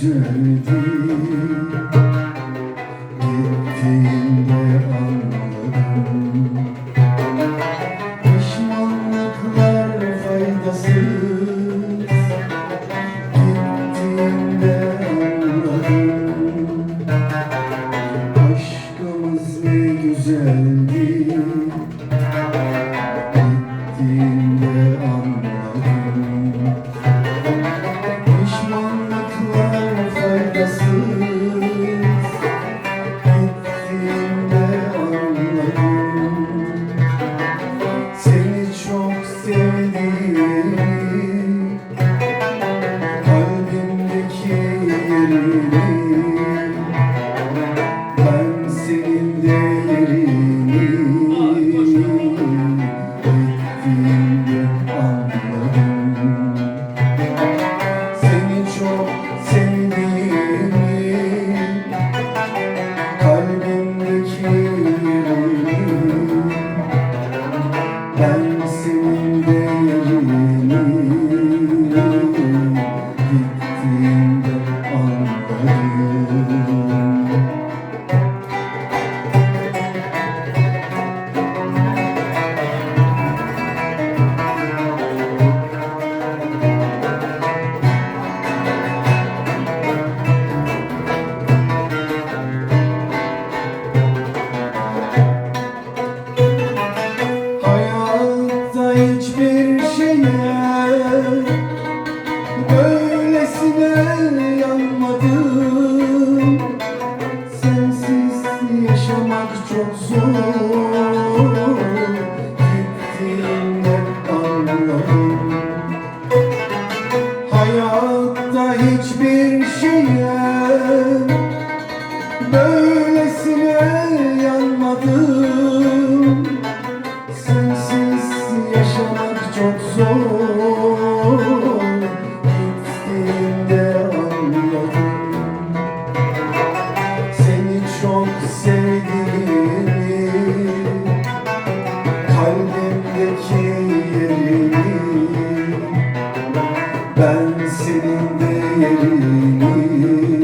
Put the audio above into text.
Güzeldi Gittiğinde anladım Pişmanlıklar faydasız Gittiğinde anladım Aşkımız ne güzeldi Gittiğinde anladım Ben senin değerini Gittiğinde anladım Seni çok sevdiğimi Kalbimdeki Ben senin değerini hiçbir şeye. Böylesine yanmadım. Sensiz yaşamak çok zor. Gittiğinde anladım. Seni çok sevdiğimi Kalbimdeki yerini. Ben senin değerini Gittiğinde